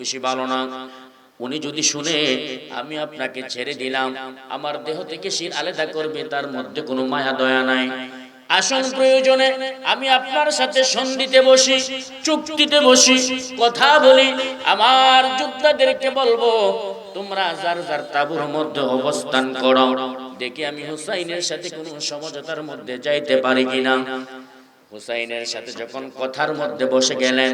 বেশি ভালো না। উনি যদি শুনে, আমি আপনাকে ছেড়ে দিলাম, আমার দেহ থেকে শির আলাদা করবে, তার মধ্যে কোনো মায়া, দয়া নাই। আসন প্রয়োজনে, আমি আপনার সাথে সন্ধিতে বসি, চুক্তিতে বসি, কথা বলি। আমার যোদ্ধাদেরকে বলব, তোমরা যার যার তাবুর মধ্যে অবস্থান করো। দেখি আমি হুসাইনের সাথে কোনো সমঝোতার মধ্যে যাইতে পারি কিনা। হুসাইনের সাথে যখন কথার মধ্যে বসে গেলেন,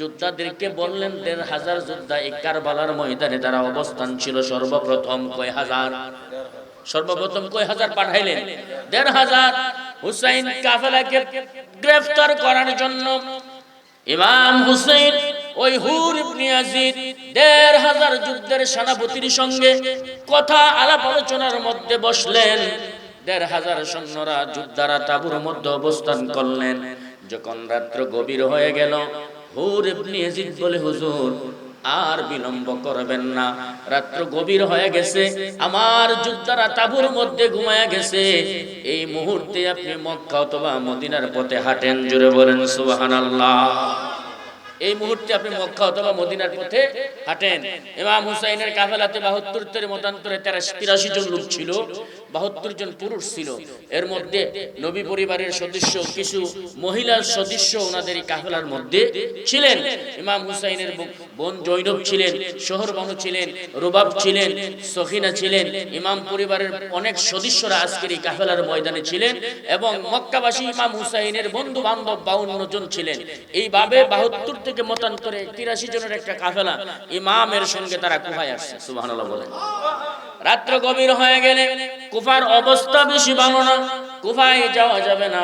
যোদ্ধাদেরকে বললেন, দেড় হাজার যোদ্ধা এই কারবালার ময়দানে তারা অবস্থান ছিল সর্বপ্রথম কয় হাজার? সর্বপ্রথম কয় হাজার পাঠাইলেন? দেড় হাজার। হুসাইন কাফেলাকে গ্রেফতার করার জন্য ইমাম হুসাইন ওই হুর ইবনে ইয়াজিদ দেড় হাজার যুদ্ধের সেনাপতির সঙ্গে কথা আলাপ আলোচনার মধ্যে বসলেন। দেড় হাজার সৈন্যরা যোদ্ধারা তাবুর মধ্যে অবস্থান করলেন। যখন রাত্র গভীর হয়ে গেল, হুর ইবনে বলে, হুজুর, আর বিলম্ব করবেন না। রাত্র গভীর হয়ে গেছে, আমার যোদ্ধারা তাবুর মধ্যে ঘুমায়া গেছে। এই মুহূর্তে আপনি মক্কা অথবা মদিনার পথে হাঁটেন জুড়ে বলেন, সুবহানাল্লাহ। এই মুহূর্তে আপনি মক্কা অথবা মদিনার পথে হাঁটেন। ইমাম হুসাইনের কাফেলাতে বাহাত্তর তের মতান্তরে তিরাশি জন লোক ছিল। বাহাত্তর জন পুরুষ ছিল। এর মধ্যে নবী পরিবারের সদস্য, কিছু মহিলার সদস্য ওনাদের এই কাফেলার মধ্যে ছিলেন। ইমাম হুসাইনের বোন জৈনব ছিলেন, শহর বানু ছিলেন, রুবাব ছিলেন সখিনা ছিলেন। ইমাম পরিবারের অনেক সদস্যরা আজকের এই কাফেলার ময়দানে ছিলেন এবং মক্কাবাসী ইমাম হুসাইনের বন্ধু বান্ধব বাউন্ন জন ছিলেন। এইভাবে বাহাত্তর থেকে মতান্তরে তিরাশি জনের একটা কাফেলা ইমামের সঙ্গে তারা কুফায় আসছে। সুবহানাল্লাহ বলেন। রাত্র গভীর হয়ে গেলে কুফার অবস্থা বেশি ভালো না, কুফায় যাওয়া যাবে না।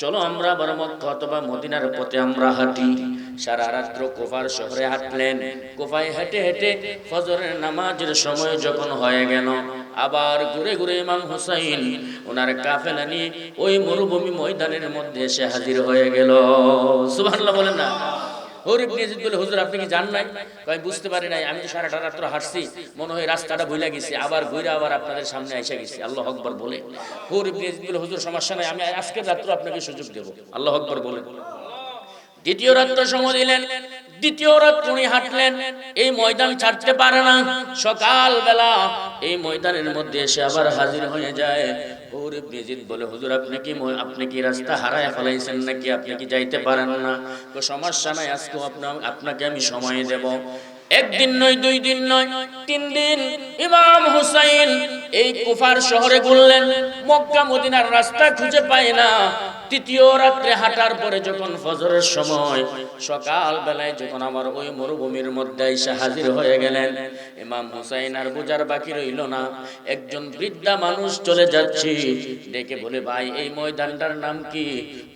চলো আমরা আবার মক্কা অথবা মদিনার পথে আমরা হাঁটি। সারা রাত্র কুফার শহরে হাঁটলেন। কুফায় হেঁটে হেঁটে ফজরের নামাজের সময় যখন হয়ে গেল, আবার ঘুরে ঘুরে ইমাম হুসাইন ওনার কাফেলা নিয়ে ওই মরুভূমি ময়দানের মধ্যে এসে হাজির হয়ে গেল। সুবহানাল্লাহ বলেন না। হরিফ নিয়েজিদ বলে, হুজুর, আপনি কি জান নাই? আমি বুঝতে পারি নাই। আমি তো সারাটা রাত্র হাঁটছি। মনে হয় রাস্তাটা ভুলে গেছি। আবার ঘুরে আবার আপনাদের সামনে এসে গেছি। আল্লাহ আকবর বলে। হরিফ নিয়েজিদ বলে, হুজুর, সমস্যা নাই। আমি আজকের রাত্র আপনাকে সুযোগ দেবো। আল্লাহ আকবর বলে। দ্বিতীয় রাত্র সময় দিলেন। দ্বিতীয় রাত উনি হাঁটলেন। এই ময়দান ছাড়তে পারে না। সকাল বেলা এই ময়দানের মধ্যে এসে আবার হাজির হয়ে যায়। ওরে বেজিদ বলে, হুজুর, আপনি কি আপনি কি রাস্তা হারায় ফেলাইছেন নাকি? আপনি কি যাইতে পারেন না? তো সমস্যা নাই, আজকে আপনার আপনাকে আমি সময় দেব। একদিন নয়, দুই দিন নয়, তিন দিন। ইমাম হুসাইন এই কুফার শহরে ঘুরলেন। মক্কা মদিনার রাস্তা খুঁজে পায় না। তৃতীয় রাত্রে হাঁটার পরে যখন ফজরের সময়, সকাল বেলায় যখন আমার ওই মরুভূমির মধ্যে এসে হাজির হয়ে গেলেন, ইমাম হুসাইন আর বোঝার বাকি রইল না। একজন বৃদ্ধা মানুষ চলে যাচ্ছি। ডেকে বলে, ভাই, এই ময়দানটার নাম কি?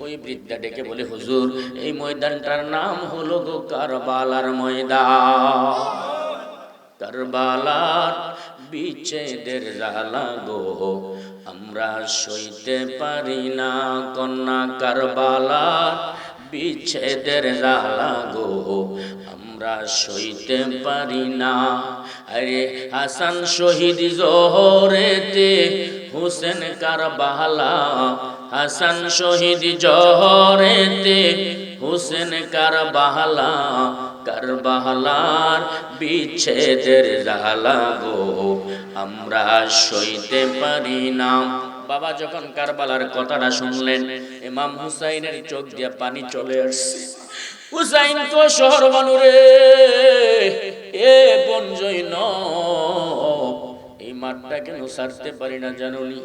ওই বৃদ্ধা ডেকে বলে, হুজুর, এই ময়দানটার নাম হলো গো কারবালার ময়দান। কারবালার বিচ্ছেদের জ্বালা গো আমরা সইতে পারি না কন্যা কারবালার বিচ্ছেদের জ্বালা গো। আমরা সইতে পারি না। আরে হাসান শহীদ জোহরেতে হুসেন কারবালা, হাসান শহীদ জোহরেতে হুসেন কার বাহালা কার বাহালার বিচ্ছেদের জালা গো আমরা সইতে পারি না বাবা যখন কারবালার কথাটা শুনলেন ইমাম হুসাইনের চোখ দিয়ে পানি চলে আসছে হুসাইন তো শহর বানুরে কেন সারতে পারি না, জানুনি।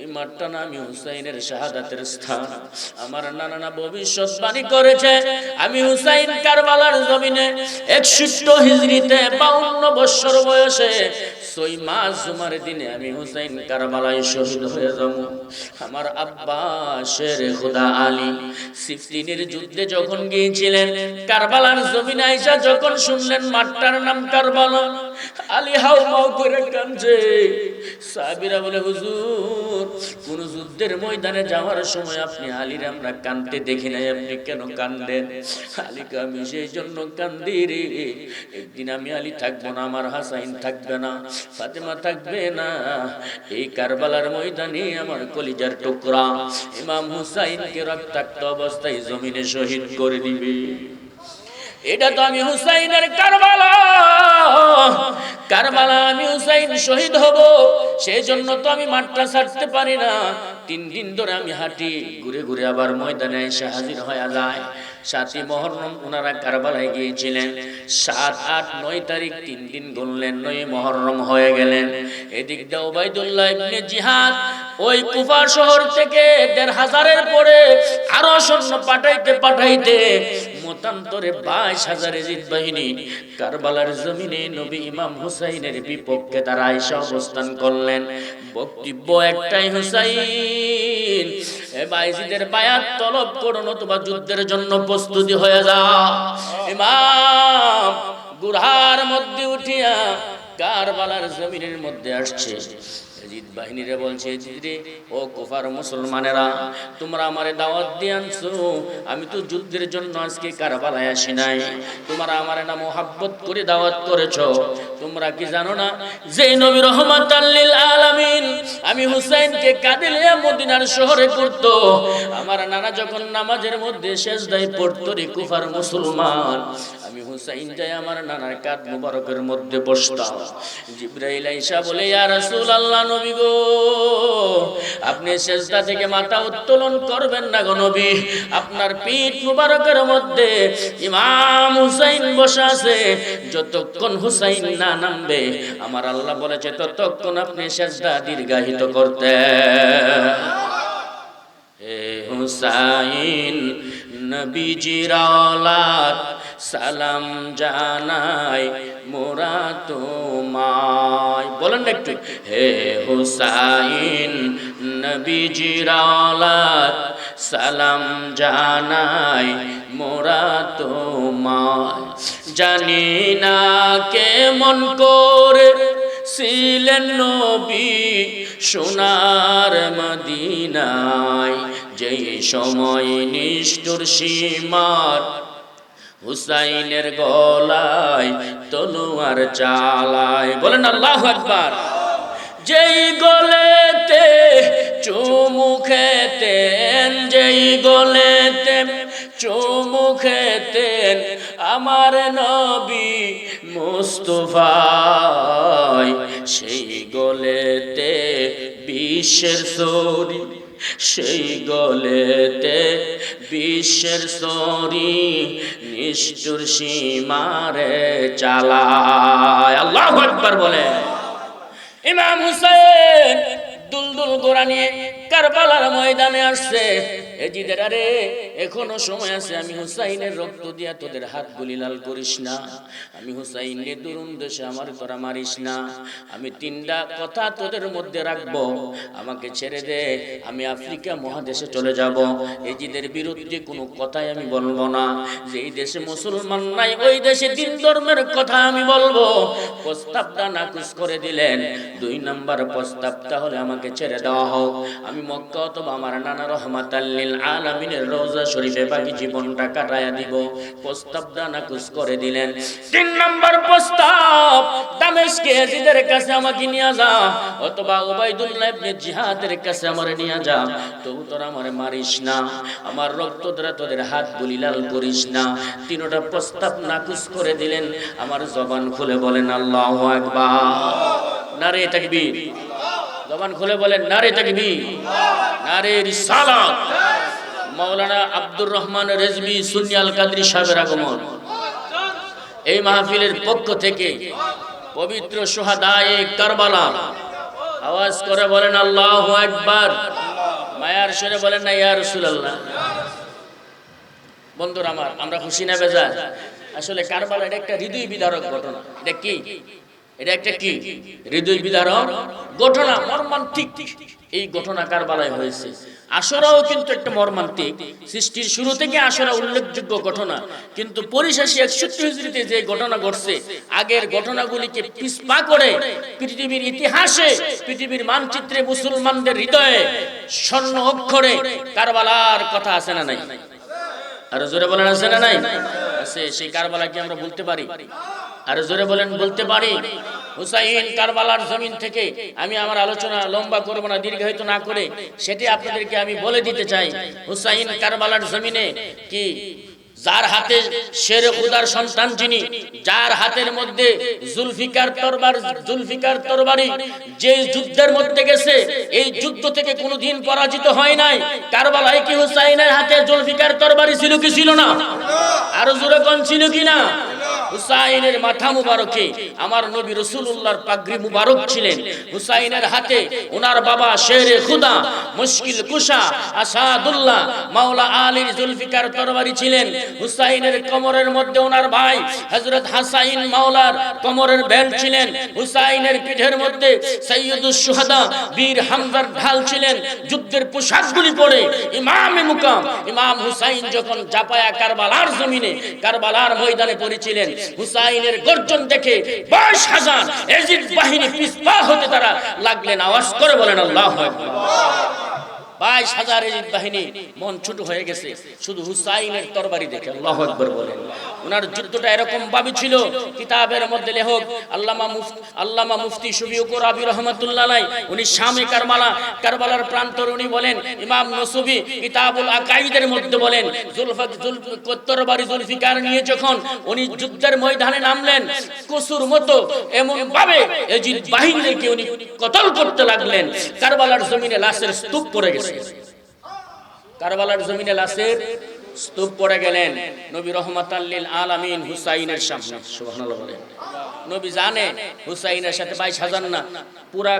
এই মাঠটা না আমি হুসাইনের শাহাদাতের স্থান। আমার নানা না ভবিষ্যৎবাণী করেছে, আমি হুসাইন কারবালার জমিনে একষট্টি হিজড়িতে বাউন্ন বৎসর বয়সে ছয় মাস জুমার দিনে আমি হুসাইন কারবালায় শহীদ হয়ে যাব। আমার আব্বা শের খুদা আলী। সিফলিনের যুদ্ধে যখন গিয়েছিলেন, কারবালার জমিন আইসা যখন শুনলেন মাঠটার নাম কারবালা, আলী হাউ মাউ করে কাঁদছে। সাহাবীরা বলে, হুজুর, কোন যুদ্ধের ময়দানে যাওয়ার সময় আপনি আলীর আমরা কানতে দেখি নাই, আপনি কেন কান্দেন? আলীকে আমি সেই জন্য কান্দি রে। একদিন আমি আলী থাকব না, আমার হাসাইন থাকবে না, ফাতেমা থাকবে না। এই কারবালার ময়দানে আমার কলিজার টুকরা। ইমাম হুসাইনকে রক্তাক্ত অবস্থায় জমিনে শহীদ করে দিবে। এটা তো আমি হুসাইনের কারবালা। কারবালা, আমি হুসাইন শহীদ হব। সেই জন্য তো আমি মাঠটা ছাড়তে পারি না। তিন দিন ধরে আমি হাঁটি, ঘুরে ঘুরে আবার ময়দানে এসে হাজির হয়ে যায়। সাতই মহরম ওনারা কারবালায় গিয়েছিলেন। সাত, আট, নয় তারিখ তিন দিন গুনলেন নয় মহরম হয়ে গেলেন। এদিক দিয়ে ওবাইদুল্লাহ ইবনে জিহাদ ওই কুফা শহর থেকে দেড় হাজারের পরে আরও সৈন্য পাঠাইতে পাঠাইতে মতান্তরে বাইশ হাজার এজিদ বাহিনী কারবালার জমিনে নবী ইমাম হুসাইনের বিপক্ষে তারা আইসা অবস্থান করলেন। বক্তব্য একটাই হুসাইন, এ বাইজিদের বায়াত তলব করো নতুবা যুদ্ধের জন্য প্রস্তুতি হয়ে যা। ইমাম গুরহার মধ্যে উঠিয়া কারবালার জমিনের মধ্যে আসছে। এজিদ বাহিনীরে বলছে এজিদ রে ও কুফার মুসলমানেরা, তোমরা আমারে দাওয়াত দিয়ে আমি তো যুদ্ধের জন্য আজকে কারবালায় আসি নাই। তোমরা আমারে না মোহাব্বত করে দাওয়াত করেছ। তোমরা কি জানো না যে নবী রহমাত আলামিন, আমি হুসাইনকে কাঁদিলে মদিনার শহরে করত আমার নানা যখন নামাজের মধ্যে শেষ দায় পড়তো রে কুফার মুসলমান। হুসাইন যাই আমার নানার কাঁধ মুবারকের মধ্যে বসতাম। জিব্রাইল আইসা বলে, ইয়া রাসূলুল্লাহ, নবী গো, আপনি সেজদা থেকে মাথা উত্তোলন করবেন না গো নবী। আপনার পিঠ মুবারকের মধ্যে ইমাম হুসাইন বসে আছে। যতক্ষণ হুসাইন না নামবে, আমার আল্লাহ বলেছে, ততক্ষণ আপনি সেজদা দীর্ঘায়িত করতে। হুসাইন, নবীজির আওলাদ সালাম জানাই মোরা তোমায়। বলেন একটু, হে হুসাইন নবীজির আওলাদ সালাম জানাই মোরা তোমায়। জানি না কেমন করে ছিলেন নবী সোনার মদিনায়, যেই সময় নিষ্ঠুর সীমার হুসাইনের গলায় তলোয়ার চালায়। বলেন আল্লাহ আকবার। যেই গলেতে চুমু খেতেন, যেই গলেতে চুমু খেতেন আমার নবী মুস্তফাই সেই গলেতে বিশ্বের সরি, সেই গলেতে বিশ্বের সরি নিষ্ঠুর সীমারে চালায়। আল্লাহ একবার বলে। ইমাম হুসেন দুলদুল গোড়া নিয়ে কারবালার ময়দানে আসছে। এজিদের আরে এখনও সময় আছে, আমি হুসাইনের রক্ত দিয়া তোদের হাত গুলি লাল করিস না। আমি হুসাইনের দুরুন দেশে আমার তোরা মারিস না। আমি তিনটা কথা তোদের মধ্যে রাখব, আমাকে ছেড়ে দে, আমি আফ্রিকা মহাদেশে চলে যাব। এজিদের বিরুদ্ধে কোনো কথাই আমি বলব না। যে এই দেশে মুসলমান নাই, ওই দেশে দিন ধর্মের কথা আমি বলব। প্রস্তাবটা নাকুচ করে দিলেন। দুই নাম্বার প্রস্তাবটা হলে আমাকে ছেড়ে দেওয়া হোক। আমি মক্কা অথবা আমার নানা রহমাত আল্লিল আলামিনের রোজা শরীফে বাকি জীবনটা কাটায়া দিব। প্রস্তাবটা নাকুচ করে দিলেন। তিন নাম্বার প্রস্তাব, দামেশকে কাছে আমাকে নিয়ে যা, অথবা ইবনে জিহাদের কাছে আমারে নিয়ে যা। আমারে মারিস না, আমার রক্ত দ্বারা তোদের হাত গুলি লাল করিস না। তিনোটা প্রস্তাব নাকুচ করে দিলেন। আমার জবান খুলে বলেন, আল্লাহ আকবার। নারে তাকবীর। জবান খুলে বলেন, নারে তাকবীর। নারে রিসালাত। মাওলানা আব্দুর রহমান রেজবি সুনিয়াল কাদরি সাহেবের আগমন। এই মাহফিলের পক্ষ থেকে পবিত্র সোহাদায়ে কারবালা আওয়াজ করে বলেন, আল্লাহ একবার মায়ার সরে বলেন, না, ইয়া রাসূলুল্লাহ। বন্ধুরা আমার, আমরা খুশি না বেজা আসলে কারবালা এটা একটা হৃদয় বিদারক ঘটনা। এটা কি? এটা একটা কি? হৃদয় বিদারক ঘটনা। মর্মান্তিক এই ঘটনা কারবালায় হয়েছে। আসরাও কিন্তু একটা মর্মান্তিক। সৃষ্টির শুরু থেকে আসরা উল্লেখযোগ্য ঘটনা। কিন্তু পরিশেষে একষট্টি হিজড়িতে যে ঘটনা ঘটছে, আগের ঘটনাগুলিকে পিছপা করে পৃথিবীর ইতিহাসে, পৃথিবীর মানচিত্রে মুসলমানদের হৃদয়ে স্বর্ণ অক্ষরে কারবালার কথা আছে না নাই? আর জোরে বলেন, আছে না নাই? আছে, সেই কারবালা কি আমরা বলতে পারি। আর জোরে বলেন, বলতে পারি। হুসাইন কারবালার জমিন থেকে আমি আমার আলোচনা লম্বা করব না, দীর্ঘায়িত না করে, সেটি আপনাদেরকে আমি বলে দিতে চাই। হুসাইন কারবালার জমিনে কি যার হাতে শের খুদার সন্তান যিনি, যার হাতের মধ্যে জুলফিকার তরবার, জুলফিকার তরবারি, যে যুদ্ধের মধ্যে গেছে, এই যুদ্ধ থেকে কোনোদিন পরাজিত হয় নাই। কারবালায় কি হুসাইনের হাতে জুলফিকার তরবারি ছিল কি ছিল না? আরও জোরে কোন, ছিল কি না? হুসাইনের মাথা মুবারকে আমার নবী রসুল্লাহর পাগড়ি মুবারক ছিলেন। হুসাইনের হাতে ওনার বাবা শেরে খুদা, মুশকিল কুশা, আসাদুল্লাহ, মাওলা আলীর জুলফিকার তরবারি ছিলেন। হুসাইনের কোমরের মধ্যে ওনার ভাই হযরত হাসাইন মাওলার কোমরের বেল্ট ছিলেন। হুসাইনের পিঠের মধ্যে সৈয়দুস সুহাদা বীর হামজার ঢাল ছিলেন। যুদ্ধের পোশাকগুলি পরে ইমামে মুকাম, ইমাম হুসাইন যখন জাপায়া কারবালার জমিনে, কারবালার ময়দানে পড়েছিলেন হুসাইনের গর্জন দেখে বাইশ হাজার এজিদ বাহিনী পিসপা হতে তারা লাগলেন। আওয়াজ করে বলেন, আল্লাহ বাইশ হাজার এজিদ বাহিনী মন ছোট হয়ে গেছে। শুধু হুসাইনের তরবারি দেখে আল্লাহ আকবর বলেন। ওনার যুদ্ধটা এরকম ভাবে ছিল, কিতাবের মধ্যে লেখক আল্লামা আল্লামা মুফতি শফিউকুর আবি রহমাতুল্লাহ উনি শামে কারবালা, কারবালার প্রান্তর উনি বলেন, ইমাম নসুবি কিতাবুল আকাইদের মধ্যে বলেন, জুলফাক জুল তরবারি জুলফিকার নিয়ে যখন উনি যুদ্ধের ময়দানে নামলেন, কসুর মতো এমন ভাবে এজিদ বাহিনীকে উনি কতল করতে লাগলেন, কারবালার জমিনে লাশের স্তূপ পড়ে গেছে। কারবালার জমিনে লাশের স্তূপ পড়ে গেলেন নবী রহমাতাল্লিল আলামিন হুসাইনের সামনে। সুবহানাল্লাহ বলেন। নবী জানে হুসাইনের সাথে বাইশ হাজার না, পুরা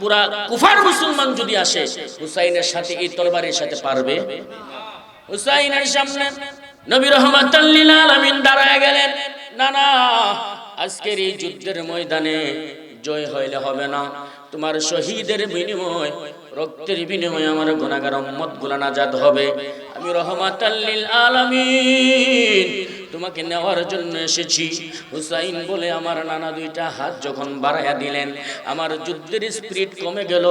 পুরা কুফার মুসলমান যদি আসে, হুসাইনের সাথে এই তরবারির সাথে পারবে। হুসাইনের সামনে নবী রহমাতাল্লিল আলামিন দাঁড়ায় গেলেন। না না আজকের এই যুদ্ধের ময়দানে জয় হইলে হবে না। তোমার শহীদের বিনিময় রক্তের বিনিময়ে আমার গুণাগার উম্মতগুলা নাজাদ হবে। আমি রহমাতাল্লিল আলামিন। তোমাকে নেওয়ার জন্য এসেছি। হুসাইন বলে আমার নানা দুইটা হাত যখন বাড়াইয়া দিলেন, আমার যুদ্ধের স্পিরিট কমে গেল।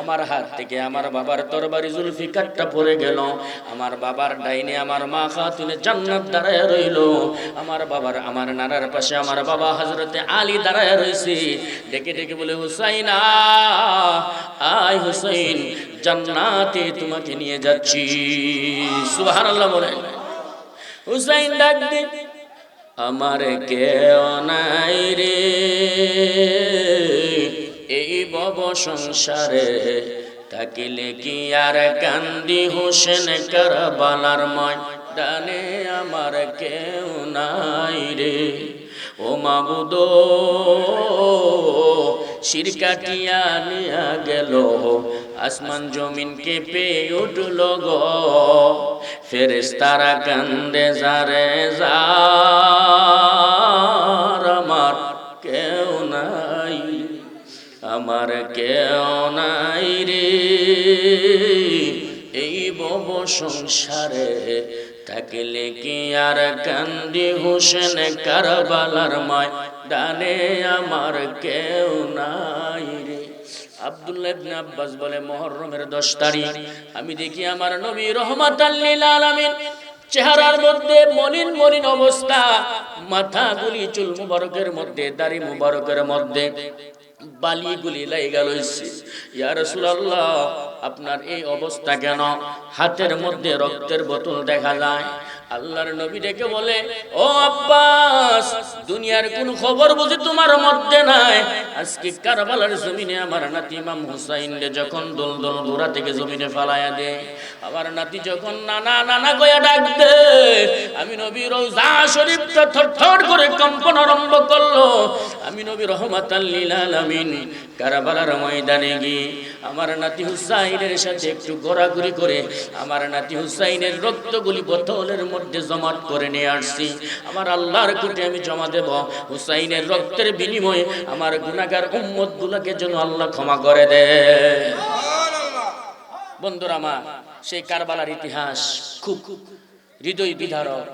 আমার হাত থেকে আমার বাবার তরবারি জুলফিকারটা পড়ে গেল। আমার বাবার ডাইনে আমার মা খাতুনে জান্নাত দাঁড়ায় রইল। আমার বাবার, আমার নানার পাশে আমার বাবা হজরতে আলী দাঁড়ায় রয়েছে। ডেকে ডেকে বলে, হুসাইন আয় হুসাইন, জান্নাতে তোমাকে নিয়ে যাচ্ছি। সুবহানাল্লাহ বলেন। হুসাইন ডাক দে। আমার কেউ নাই রে। এই বব সংসারে থাকিলে কি আর কান্দি হোসেন কারবালার ময় ডানে আমার কেউ নাই রে। ও মাবুদ শিরকাটিয়া নিয়া গেল। আসমান জমিন কেঁপে উঠল গো। ফেরেস্তারা কান্দে যারে আমার কেউ নাই, আমার কেউ নাই রে। এই বব সংসারে থাকলে কি আর কান্দি হোসেন কারবালার মায় ডানে আমার কেউ নাই? আব্দুল্লাহ ইবনে আব্বাস বলে মুহররমের 10 তারিখ, আমি দেখি আমার নবী রহমাতাল লিল আলামিন, চেহারার মধ্যে মলিন মলিন অবস্থা, মাথা গুলি, চুল মুবারকের মধ্যে, দাড়ি মুবারকের মধ্যে বালিগুলি লাইগা লইছে। ইয়া রাসূলুল্লাহ, আপনার এই অবস্থা কেন? হাতের মধ্যে রক্তের বোতল দেখা যায় আল্লাহর নবী ডেকে বলে, ও আব্বাস, দুনিয়ার কোন খবর বুঝি তোমার মধ্যে নাই? আজকে কারবালার জমিনে আমার নাতি ইমাম হুসাইন যখন দোল দোল গোড়া থেকে জমিনে ফালায়া দে আমার নাতি যখন নানা নানা গয়া ডাক দে আমি নবী রোজা শরীফ থরথর করে কম্পন আরম্ভ করল। আমি নবী রহমাতাল লিল আলামিন কারবালার ময়দানে গিয়ে আমার নাতি হুসাইনের সাথে একটু ঘোরাঘুরি করে আমার নাতি হুসাইনের রক্তগুলি বোতলের মধ্যে জমাট করে নিয়ে আসছি। আমার আল্লাহর কোটে আমি জমা দেব। হুসাইনের রক্তের বিনিময়ে আমার গুনাহগার উম্মত গুলাকে যেন আল্লাহ ক্ষমা করে দেয়। বন্ধুরা আমার, সেই কারবালার ইতিহাস খুব হৃদয় বিধারক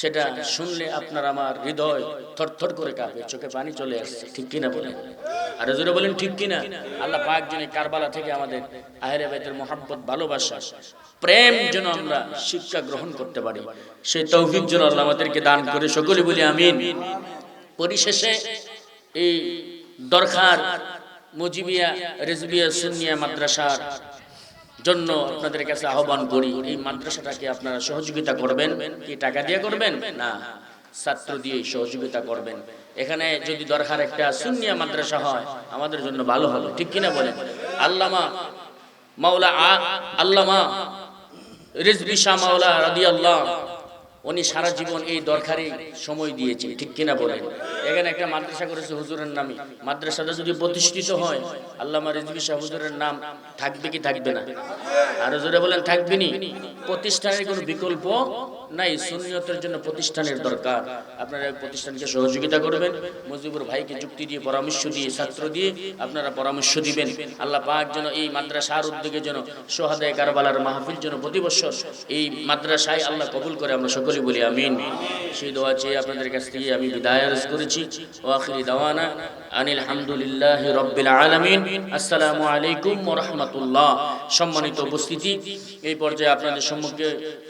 সেটা শুনলে আপনার আমার হৃদয় থরথর করে কাঁপে, চোখে পানি চলে আসছে, ঠিক কিনা বলেন? আর জোরে বলেন, ঠিক কিনা? আল্লাহ পাক যিনি কারবালা থেকে আমাদের আহেরে বাইতের মোহাম্মত ভালোবাসা, প্রেম যেন আমরা শিক্ষা গ্রহণ করতে পারি। সেই তৌফিক যেন আল্লাহ আমাদেরকে দান করে, সকলে বলি আমিন। পরিশেষে এই দরকার মুজিবিয়া রেজবিয়া সুন্নিয়া মাদ্রাসার জন্য আপনাদের কাছে আহ্বান করি, এই মাদ্রাসাটাকে আপনারা সহযোগিতা করবেন। কি টাকা দিয়ে করবেন? না, ছাত্র দিয়ে সহযোগিতা করবেন। এখানে যদি দরকার একটা সুন্নিয়া মাদ্রাসা হয়, আমাদের জন্য ভালো হলো ঠিক কিনা বলেন? আল্লামা মাওলা আল্লামা রিজবি শাহ মাওলা রাদিয়াল্লাহ উনি সারা জীবন এই দরকারে সময় দিয়েছে, ঠিক কিনা বলেন? এখানে একটা মাদ্রাসা করেছে হুজুরের নামে। মাদ্রাসাটা যদি প্রতিষ্ঠিত হয়, আল্লামা রিজভি শাহ হুজুরের নাম থাকবে কি থাকবে না? আর হুজুরে বলেন, থাকবে নি? প্রতিষ্ঠানের কোনো বিকল্প নাই, সুন্নিয়তের জন্য প্রতিষ্ঠানের দরকার। আপনারা প্রতিষ্ঠানকে সহযোগিতা করবেন, মজিবুর ভাইকে যুক্তি দিয়ে, পরামর্শ দিয়ে, ছাত্র দিয়ে আপনারা পরামর্শ দিবেন। আল্লাহ পাক যেন এই মাদ্রাসার উদ্যোগে যেন সোহাদায় কারবালার মাহফিল যেন প্রতি বছর এই মাদ্রাসায় আল্লাহ কবুল করে আমরা সকলে বলি আমিন। সেই দোয়া চেয়ে আপনাদের কাছ থেকে আমি বিদায় আরজ করেছি। ও আখিরি দাওয়ানা আনিল হামদুলিল্লাহ রব্বিল আলামিন। আসসালামু আলাইকুম রাহমাতুল্লাহ। সম্মানিত উপস্থিতি, এই পর্যায়ে আপনাদের সম্মুখে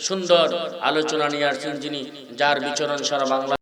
সুন্দর আলোচনা নিয়ে আসছেন যিনি, যার বিচরণ সারা বাংলা